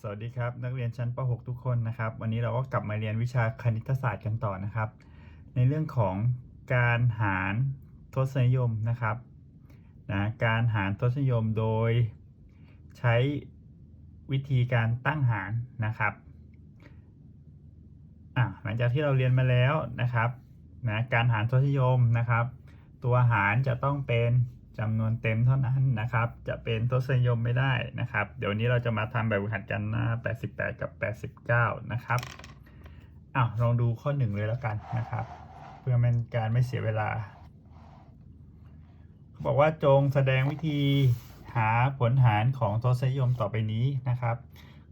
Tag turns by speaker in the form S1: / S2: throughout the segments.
S1: สวัสดีครับ นักเรียนชั้นป .6 ทุกคนนะครับ วันนี้เราก็กลับมาเรียนวิชาคณิตศาสตร์กันต่อนะครับ ในเรื่องของการหารทศนิยมนะครับนะการหารทศนิยมโดยใช้วิธีการตั้งหารนะครับหลังจากที่เราเรียนมาแล้วนะครับนะการหารทศนิยมนะครับ ตัวหารจะต้องเป็น จำนวนเต็มเท่านั้นนะครับ จะเป็นทศนิยมไม่ได้นะครับ เดี๋ยวนนี้เราจะมาทำแบบฝึกหัดกันหน้า 88 กับ 89 นะครับอ้าวลองดูข้อหนึ่งเลยแล้วกันนะครับ เพื่อเป็นการไม่เสียเวลาเขาบอกว่าจงแสดงวิธีหาผลหารของทศนิยมต่อไปนี้นะครับ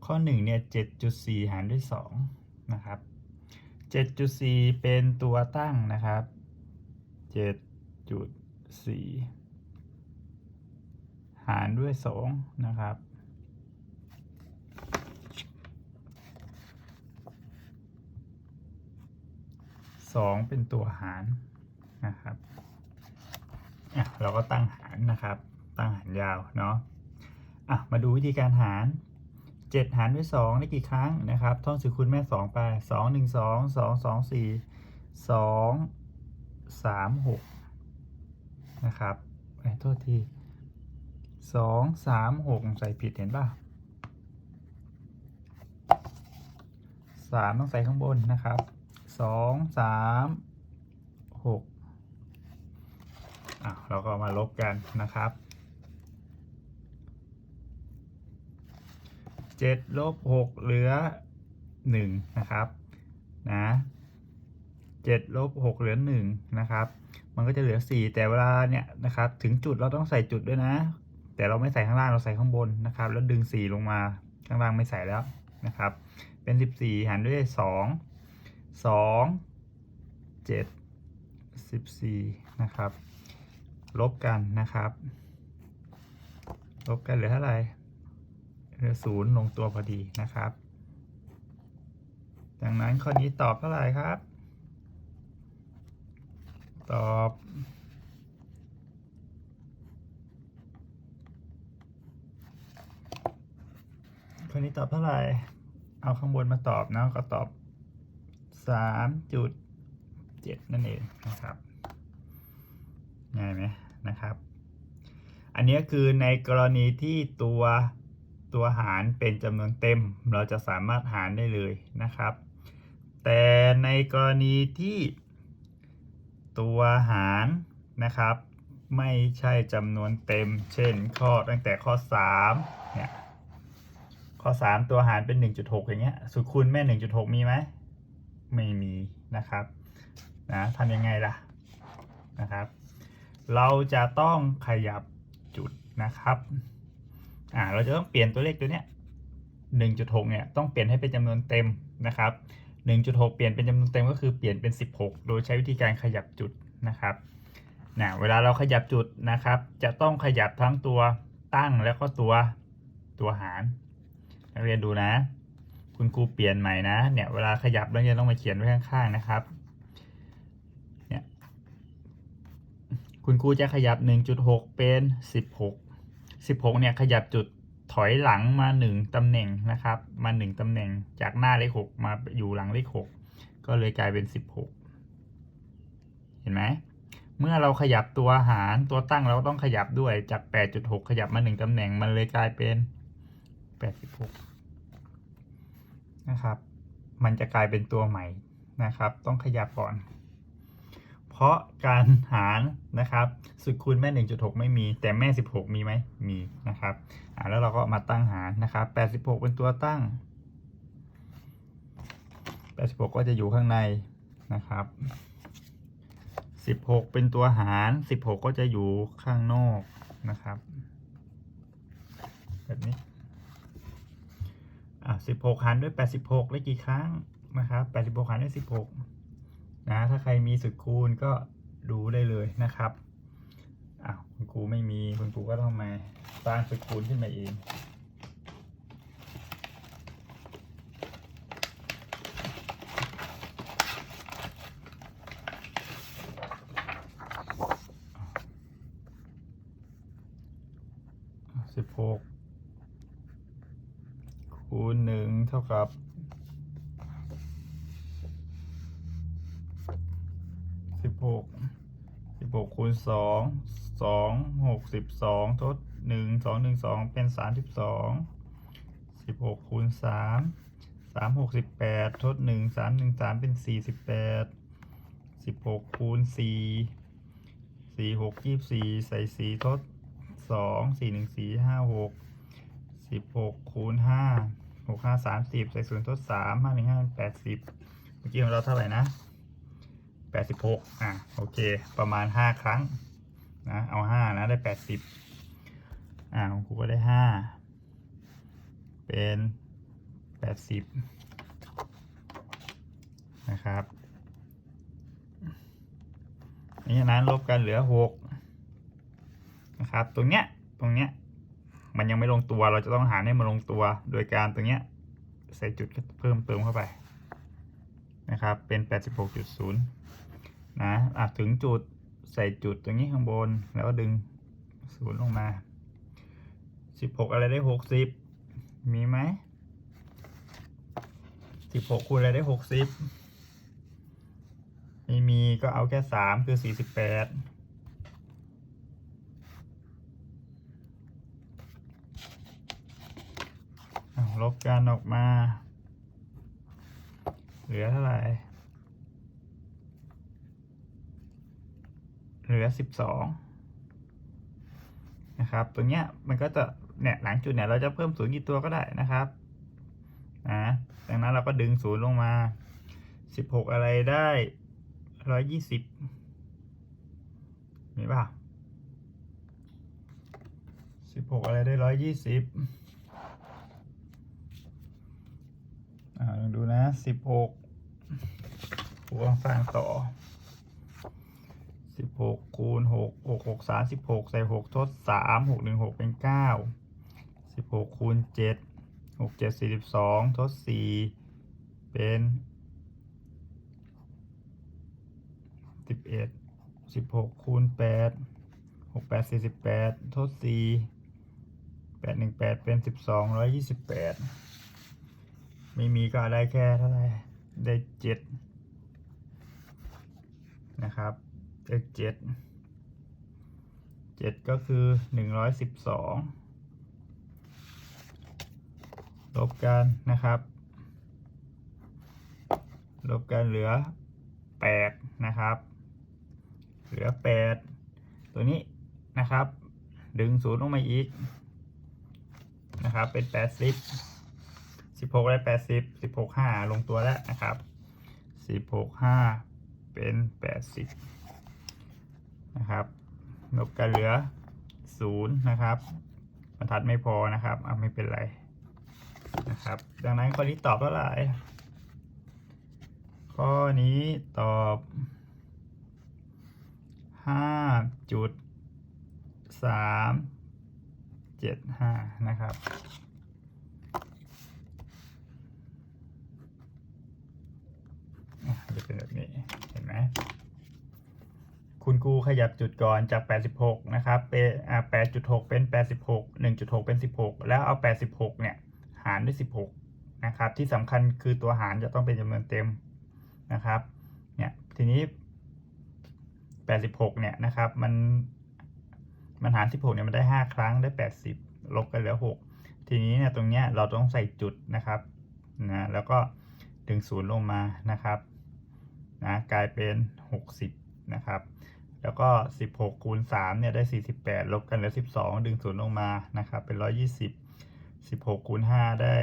S1: ข้อ1เนี่ย7.4 หารด้วย2นะครับ7.4 เป็นตัวตั้งนะครับ 7.4 หารด้วย 2 นะครับ 2 เป็นตัวหารนะครับอะเราก็ตั้งหารนะครับ ตั้งหารยาวเนาะอะมาดูวิธีการหาร 7 หารด้วย 2 ได้กี่ครั้งนะครับท่องสูตรคูณแม่ 2 ไป 2 1 2 2 2 4 2 3 6นะครับโทษที สองสามหกใส่ผิดเห็นป่ะสามต้องใส่ข้างบนนะครับสองสามหกอะเราก็มาลบกันนะครับเจ็ดลบหกเหลือหนึ่งนะครับนะเจ็ดลบหกเหลือหนึ่งนะครับ มันก็จะเหลือสี่แต่เวลาเนี่ยนะครับ ถึงจุดเราต้องใส่จุดด้วยนะ แต่เราไม่ใส่ข้างล่างเราใส่ข้างบนนะครับ แล้วดึง 4 ลงมาข้างล่างไม่ใส่แล้วนะครับ เป็น 14 หารด้วย 2 2 7 14 นะครับ ลบกันนะครับ ลบกันเหลือเท่าไหร่เหลือศูนย์ลงตัวพอดีนะครับดังนั้นข้อนี้ตอบเท่าไหร่ครับ ตอบ ข้อนี้ตอบเท่าไหร่ เอาข้างบนมาตอบนะก็ตอบสามจุดเจ็ดนั่นเองนะครับ ง่ายไหมนะครับ อันนี้คือในกรณีที่ตัวตัวหารเป็นจำนวนเต็ม เราจะสามารถหารได้เลยนะครับ แต่ในกรณีที่ตัวหารนะครับ ไม่ใช่จำนวนเต็ม เช่น ข้อตั้งแต่ข้อ3เนี่ย ข้อ 3 ตัวหารเป็น 1.6 อย่างเงี้ยสุดคูณแม่ 1.6 มีไหมไม่มีนะครับนะทำยังไงล่ะนะครับ เราจะต้องขยับจุดนะครับอ่าเราจะต้องเปลี่ยนตัวเลขตัวเนี้ย1.6 เนี่ยต้องเปลี่ยนให้เป็นจำนวนเต็มนะครับ1.6 เปลี่ยนเป็นจำนวนเต็มก็คือเปลี่ยนเป็น 16 โดยใช้วิธีการขยับจุดนะครับนะเวลาเราขยับจุดนะครับ จะต้องขยับทั้งตัวตั้งแล้วก็ตัวตัวหาร นักเรียนดูนะ คุณครูเปลี่ยนใหม่นะ เนี่ยเวลาขยับนักเรียนต้องมาเขียนไว้ข้างๆนะครับ เนี่ยคุณครูจะขยับ 1.6 เป็น 16 16 เนี่ยขยับจุดถอยหลังมา 1ตำแหน่งนะครับ มา 1ตำแหน่งจากหน้าเลข 6 มาอยู่หลังเลข 6 ก็เลยกลายเป็น 16 เห็นไหมเมื่อเราขยับตัวหารตัวตั้งเราต้องขยับด้วยจาก 8.6 ขยับมา 1ตำแหน่งมันเลยกลายเป็น 86นะครับ มันจะกลายเป็นตัวใหม่นะครับ ต้องขยับก่อน เพราะการหารนะครับสุดคูณแม่ 1.6 ไม่มี แต่แม่ 16 มีไหมมีนะครับอ่าแล้วเราก็มาตั้งหารนะครับ 86 เป็นตัวตั้ง 86 ก็จะอยู่ข้างในนะครับ16 เป็นตัวหาร 16 ก็จะอยู่ข้างนอกนะครับ แบบนี้ อะสิบหารด้วยแปดสิบหกได้กี่ครั้งนะครับแปดสิบหกหารด้วย16นะถ้าใครมีสุดคูณก็ดูได้เลยนะครับอะคุณครูไม่มีคุณครูก็ต้องมาสร้างสุดคูณขึ้นมาเอง 16 คู คูณหนึ่งเท่ากับสิบหกสิบหกคูณ สองสองหกสิบสองทดหนึ่งสองหนึ่งสองเป็นสามสิบสองสิบหกคูณสามสามหกสิบแปดทดหนึ่งสามหนึ่งสามเป็นสี่สิบแปดสิบหกคูณสี่สี่หกยี่สิบสี่ใส่สี่ทดสองสี่หนึ่งสี่ห้าหกสิบหกคูณห้าหกห้าสามสิบใส่ศูนย์ทดสามห้าหนึ่งห้าแปดสิบเมื่อกี้ของเราเท่าไหร่นะ แปดสิบหกอะโอเค ประมาณห้าครั้งนะเอาห้านะได้แปดสิบอ่าของครูก็ได้ห้าเป็นแปดสิบนะครับนี่นั้นลบกันเหลือหกนะครับตรงเนี้ยตรงเนี้ยมันยังไม่ลงตัวเราจะต้องหาให้มันลงตัว โดยการตรงเนี้ยใส่จุดเพิ่มเติมเข้าไปนะครับเป็น 86.0 นะอะถึงจุดใส่จุดตรงนี้ข้างบน แล้วก็ดึงศูนย์ลงมา16อะไรได้60มีไหม16คูณอะไรได้60ไม่มีก็เอาแค่3คือ48อ้าวลบกันออกมา เหลือเท่าไหร่ เหลือสิบสองนะครับตัวเนี้ยมันก็จะเนี่ยหลังจุดเนี่ยเราจะเพิ่มศูนย์กี่ตัวก็ได้นะครับนะดังนั้นเราก็ดึงศูนย์ลงมาสิบหกอะไรได้ร้อยยี่สิบมีป่ะสิบหกอะไรได้ร้อยยี่สิบอ่าลองดูนะสิบหกหัวสร้างต่อ สิบหกคูณหกหกหกสามสิบหกใส่หกทดสามหกหนึ่งหกเป็นเก้าสิบหกคูณเจ็ดหกเจ็ดสี่สิบสองทดสี่เป็นสิบเอ็ดสิบหกคูณแปดหกแปดสี่สิบแปดทดสี่แปดหนึ่งแปดเป็นสิบสองร้อยยี่สิบแปดไม่มีก็ได้แค่เท่าไหร่ได้เจ็ดนะครับ ได้เจ็ดเจ็ดก็คือหนึ่งร้อยสิบสองลบกันนะครับ ลบกันเหลือแปดนะครับ เหลือแปดตัวนี้นะครับ ดึงศูนย์ลงมาอีกนะครับ เป็นแปดสิบสิบหกได้แปดสิบสิบหกห้าลงตัวแล้วนะครับสิบหกห้าเป็นแปดสิบ นะครับลบกันเหลือศูนย์นะครับบรรทัดไม่พอนะครับอะไม่เป็นไรนะครับ ดังนั้นข้อนี้ตอบเท่าไหร่ข้อนี้ตอบห้าจุดสามเจ็ดห้านะครับจะเป็นแบบนี้เห็นไหม คุณครูขยับจุดก่อนจาก 86 นะครับเป็นอ่า8.6 เป็น 86 1.6 เป็น 16 แล้วเอา 86 เนี่ย หารด้วย 16 นะครับ ที่สำคัญคือตัวหารจะต้องเป็นจำนวนเต็มนะครับ เนี่ย ทีนี้ 86 เนี่ยนะครับ มัน มันหาร 16 เนี่ย มันได้ 5 ครั้ง ได้ 80 ลบกันเหลือ 6 ทีนี้เนี่ย ตรงเนี้ย เราต้องใส่จุดนะครับ นะ แล้วก็ดึงศูนย์ลงมานะครับ นะ กลายเป็น 60 นะครับ แล้วก็ 16คูณ3เนี่ยได้ 48 ลบกันเหลือ 12 ดึงศูนย์ลงมานะครับเป็น 120 16คูณ5ได้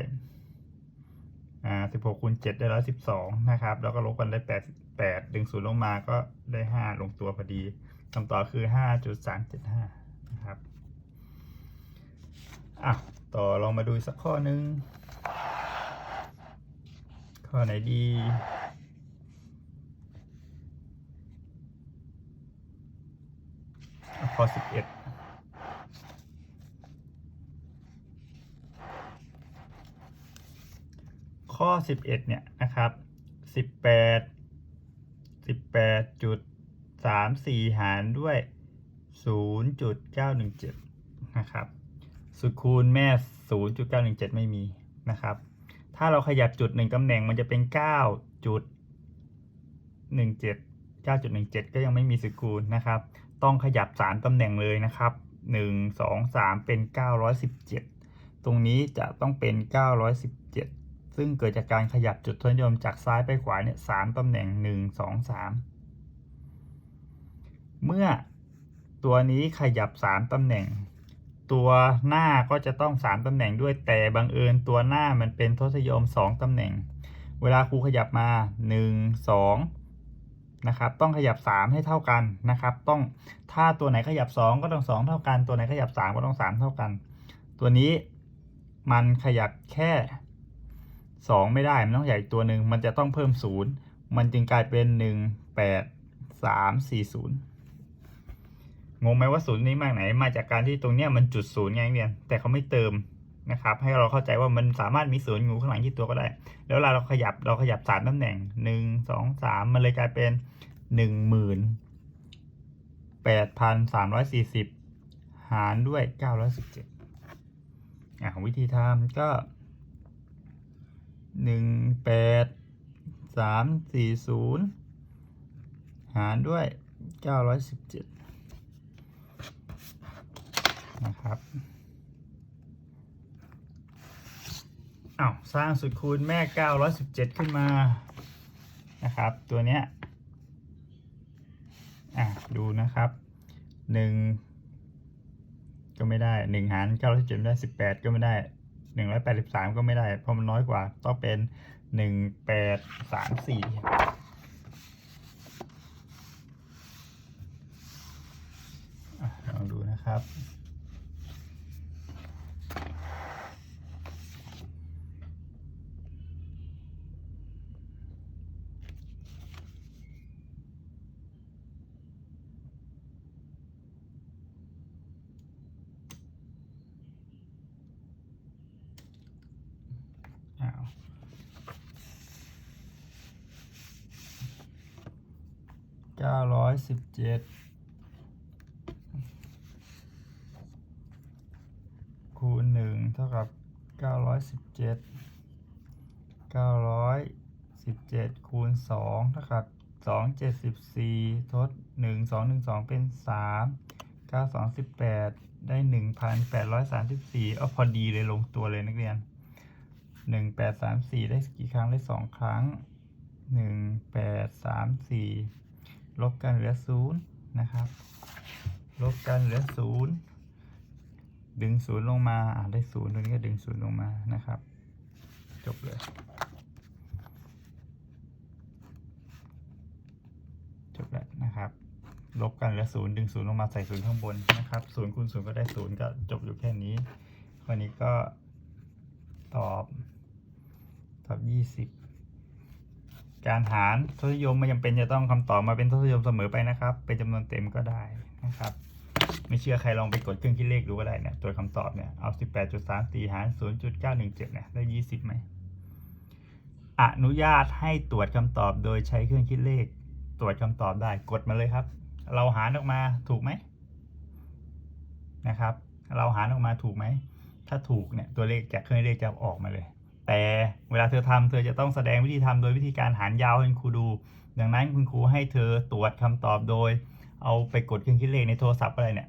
S1: อ่า16คูณ7ได้ 112 นะครับ แล้วก็ลบกันได้ 88 ดึงศูนย์ลงมาก็ได้ 5 ลงตัวพอดีคำตอบคือ 5.375 นะครับอะต่อลองมาดูสักข้อหนึ่งข้อไหนดีเอา ข้อสิบเอ็ดข้อสิบเอ็ดเนี่ยนะครับสิบแปดสิบแปดจุดสามสี่หารด้วยศูนย์จุดเก้าหนึ่งเจ็ดนะครับสุดคูณแม่ศูนย์จุดเก้าหนึ่งเจ็ดไม่มีนะครับ ถ้าเราขยับจุดหนึ่งตำแหน่งมันจะเป็นเก้าจุดหนึ่งเจ็ดเก้าจุดหนึ่งเจ็ดก็ยังไม่มีสกูลนะครับ ต้องขยับสามตำแหน่งเลยนะครับหนึ่งสองสามเป็นเก้าร้อยสิบเจ็ดตรงนี้จะต้องเป็นเก้าร้อยสิบเจ็ดซึ่งเกิดจากการขยับจุดทศนิยมจากซ้ายไปขวาเนี่ยสามตำแหน่งหนึ่งสองสามเมื่อตัวนี้ขยับสามตำแหน่ง ตัวหน้าก็จะต้องสามตำแหน่งด้วยแต่บังเอิญตัวหน้ามันเป็นทศนิยมสองตำแหน่ง เวลาครูขยับมาหนึ่งสอง นะครับต้องขยับสามให้เท่ากันนะครับ ต้องถ้าตัวไหนขยับสองก็ต้องสองเท่ากัน ตัวไหนขยับสามก็ต้องสามเท่ากัน ตัวนี้มันขยับแค่สองไม่ได้มันต้องใหญ่ตัวหนึ่งมันจะต้องเพิ่มศูนย์มันจึงกลายเป็นหนึ่งแปดสามสี่ศูนย์งงไหมว่าศูนย์นี้มาจากไหนมาจากการที่ตรงเนี้ยมันจุดศูนย์ไงเนี่ยแต่เขาไม่เติม นะครับ ให้เราเข้าใจว่ามันสามารถมีศูนย์อยู่ข้างหลังที่ตัวก็ได้ แล้วเวลาเราขยับเราขยับสามตำแหน่งหนึ่งสองสามมันเลยกลายเป็นหนึ่งหมื่นแปดพันสามร้อยสี่สิบหารด้วยเก้าร้อยสิบเจ็ดอะวิธีทำก็หนึ่งแปดสามสี่ศูนย์หารด้วยเก้าร้อยสิบเจ็ดนะครับ อ้าวสร้างสุดคูณแม่ 917 ขึ้นมานะครับ ตัวเนี้ยอะดูนะครับ 1 ก็ไม่ได้ 1 หาร 917 ไม่ได้ 18 ก็ไม่ได้ 183 ก็ไม่ได้ เพราะมันน้อยกว่า ต้องเป็น 1834อ่ลองดูนะครับ เก้าร้อยสิบเจ็ดคูณหนึ่งเท่ากับเก้าร้อยสิบเจ็ดเก้าร้อยสิบเจ็ดคูณสองเท่ากับสองเจ็ดสิบสี่ทดหนึ่งสองหนึ่งสองเป็นสามเก้าสองสิบแปดได้หนึ่งพันแปดร้อยสามสิบสี่เอาพอดีเลยลงตัวเลยนักเรียนหนึ่งแปดสามสี่ได้กี่ครั้งได้สองครั้งหนึ่งแปดสามสี่ ลบกันเหลือศูนย์นะครับ ลบกันเหลือศูนย์ดึงศูนย์ลงมาอ่าได้ศูนย์ตรงนี้ก็ดึงศูนย์ลงมานะครับ จบเลย จบแล้วนะครับ ลบกันเหลือศูนย์ดึงศูนย์ลงมาใส่ศูนย์ข้างบนนะครับศูนย์คูณศูนย์ก็ได้ศูนย์ก็จบอยู่แค่นี้ข้อนี้ก็ตอบ ตอบยี่สิบ การหารทศนิยมไม่จำเป็นจะต้องคำตอบมาเป็นทศนิยมเสมอไปนะครับ เป็นจำนวนเต็มก็ได้นะครับ ไม่เชื่อใครลองไปกดเครื่องคิดเลขดูก็ได้เนี่ยตัวคำตอบเนี่ยเอา18.34หาร0.917เนี่ยได้20ไหมอนุญาตให้ตรวจคำตอบโดยใช้เครื่องคิดเลข ตรวจคำตอบได้กดมาเลยครับ เราหารออกมาถูกไหมนะครับ เราหารออกมาถูกไหมถ้าถูกเนี่ยตัวเลขจากเครื่องเลขจะออกมาเลย แต่เวลาเธอทำเธอจะต้องแสดงวิธีทำโดยวิธีการหารยาวให้ครูดู ดังนั้นคุณครูให้เธอตรวจคำตอบโดย เอาไปกดเครื่องคิดเลขในโทรศัพท์อะไรเนี่ย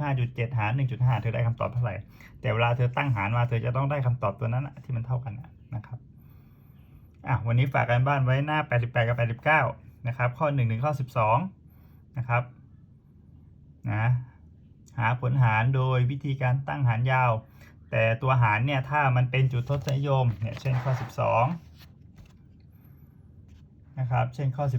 S1: 65.7หาร1.5เธอได้คำตอบเท่าไหร่ แต่เวลาเธอตั้งหารมาเธอจะต้องได้คำตอบตัวนั้นนะที่มันเท่ากันนะครับอะวันนี้ฝากกันบ้านไว้หน้า 88 กับ 89 นะครับ ข้อ 1 ถึงข้อ 12 นะครับนะหาผลหารโดยวิธีการตั้งหารยาว แต่ตัวหารเนี่ยถ้ามันเป็นจุดทศนิยมเนี่ยเช่นข้อ 12 นะครับ เช่นข้อ 12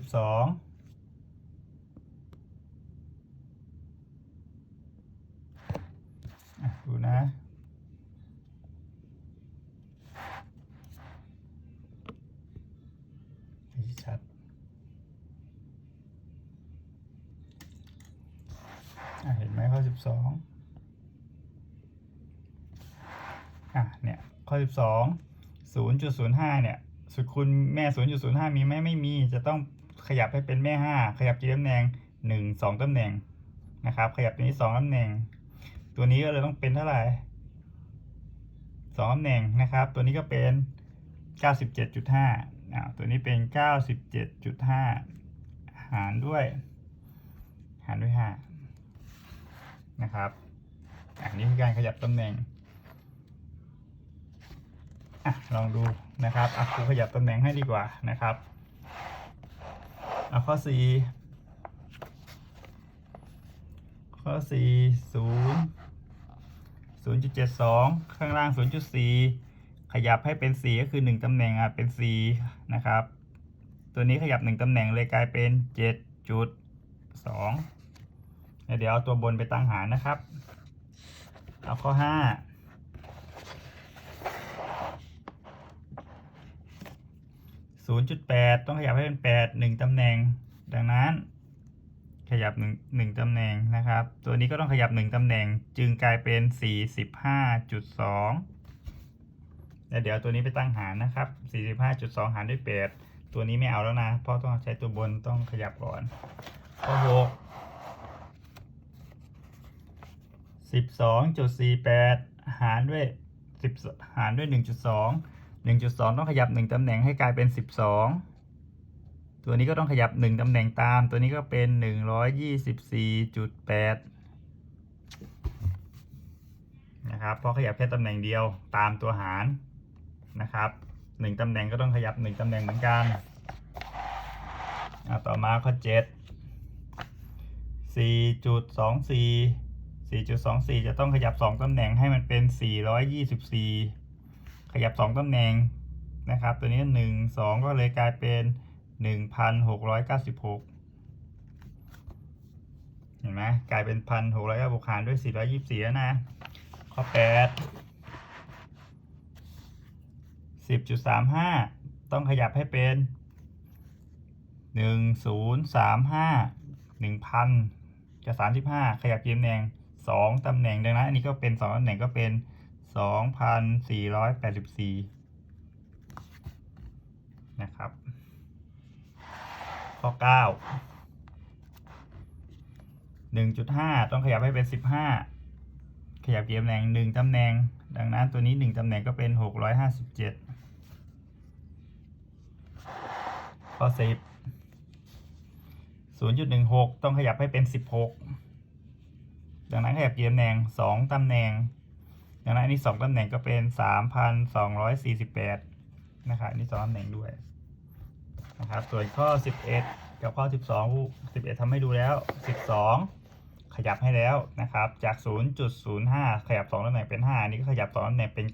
S1: อะดูนะให้ชัด อะเห็นไหมข้อสิบสองอะเนี่ยข้ อสิบสองศูนย์จุดศูนย์ห้าเนี่ยสุดคูณแม่ศูนย์จุดศูนย์ห้ามีไหมไม่มี จะต้องขยับให้เป็นแม่ห้าขยับกี่ตำแหน่งหนึ่งสองตำแหน่งนะครับ ขยับตัวนี้สองตำแหน่ง ตัวนี้ก็เลยต้องเป็นเท่าไหร่สองตำแหน่งนะครับ ตัวนี้ก็เป็นเก้าสิบเจ็ดจุดห้าอ่าตัวนี้เป็นเก้าสิบเจ็ดจุดห้าหารด้วย หารด้วยห้านะครับ อันนี้คือการขยับตำแหน่ง อะลองดูนะครับอะครูขยับตำแหน่งให้ดีกว่านะครับเอาข้อ4ข้อ4 0 0.72ข้างล่าง0.4ขยับให้เป็น4ก็คือ1ตำแหน่งอะเป็น4นะครับ ตัวนี้ขยับ1ตำแหน่งเลยกลายเป็น7.2เดี๋ยวเอาตัวบนไปตั้งหารนะครับ เอาข้อ5 0.8 ต้องขยับให้เป็น 8 1 ตำแหน่ง ดังนั้น ขยับ 1 1ตำแหน่งนะครับ ตัวนี้ก็ต้องขยับ 1 ตำแหน่ง จึงกลายเป็น 45.2แล้วเดี๋ยวตัวนี้ไปตั้งหารนะครับ 45.2 หารด้วย 8 ตัวนี้ไม่เอาแล้วนะ เพราะต้องใช้ตัวบนต้องขยับก่อนข้อ6 12.48 หารด้วย 10 หารด้วย 1.2 1.2 ต้องขยับ 1ตำแหน่งให้กลายเป็น 12 ตัวนี้ก็ต้องขยับ 1ตำแหน่งตาม ตัวนี้ก็เป็น 124.8 นะครับเพราะขยับแค่ตำแหน่งเดียวตามตัวหารนะครับ 1ตำแหน่งก็ต้องขยับ 1ตำแหน่งเหมือนกันต่อมาข้อ 7 4.24 4.24 จะต้องขยับ 2ตำแหน่งให้มันเป็น 424 ขยับ 2 ตำแหน่งนะครับ ตัวนี้ 1 2 ก็เลยกลายเป็น 1,696 เห็นไหมกลายเป็น 1,696หารด้วย 424แล้วนะ ข้อ 8 10.35 ต้องขยับให้เป็น 1035 1,000กับ35 ขยับตำแหน่ง 2 ตำแหน่งดังนั้นอันนี้ก็เป็น 2 ตำแหน่งก็เป็น 2,484นะครับ ข้อ9 1.5ต้องขยับให้เป็น15ขยับเกี่ตำแหน่ง1ตำแหน่ง ดังนั้นตัวนี้1ตำแหน่งก็เป็น657ข้อ10 0.16ต้องขยับให้เป็น16ดังนั้นขยับเกี่ตำแหน่ง2ตำแหน่ง ดังนั้นอันนี้2ตำแหน่งก็เป็น3,248นะครับอันนี้2ตำแหน่งด้วยนะครับส่วนข้อ11กับข้อ12 11ทำให้ดูแล้ว12ขยับให้แล้วนะครับ จาก 0.05 ขยับ2ตำแหน่งเป็น5อันนี้ก็ขยับ2ตำแหน่งเป็น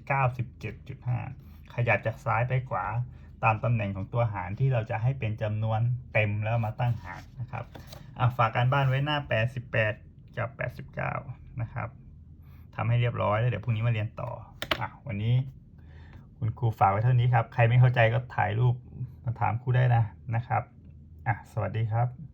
S1: 97.5 ขยับจากซ้ายไปขวาตามตำแหน่งของตัวหารที่เราจะให้เป็นจำนวนเต็มแล้วมาตั้งหารนะครับฝากการบ้านไว้หน้า 88 กับ 89 นะครับ ทำให้เรียบร้อยแล้วเดี๋ยวพรุ่งนี้มาเรียนต่ออะวันนี้ คุณครูฝากไว้เท่านี้ครับ ใครไม่เข้าใจก็ถ่ายรูปมาถามครูได้นะนะครับอะสวัสดีครับ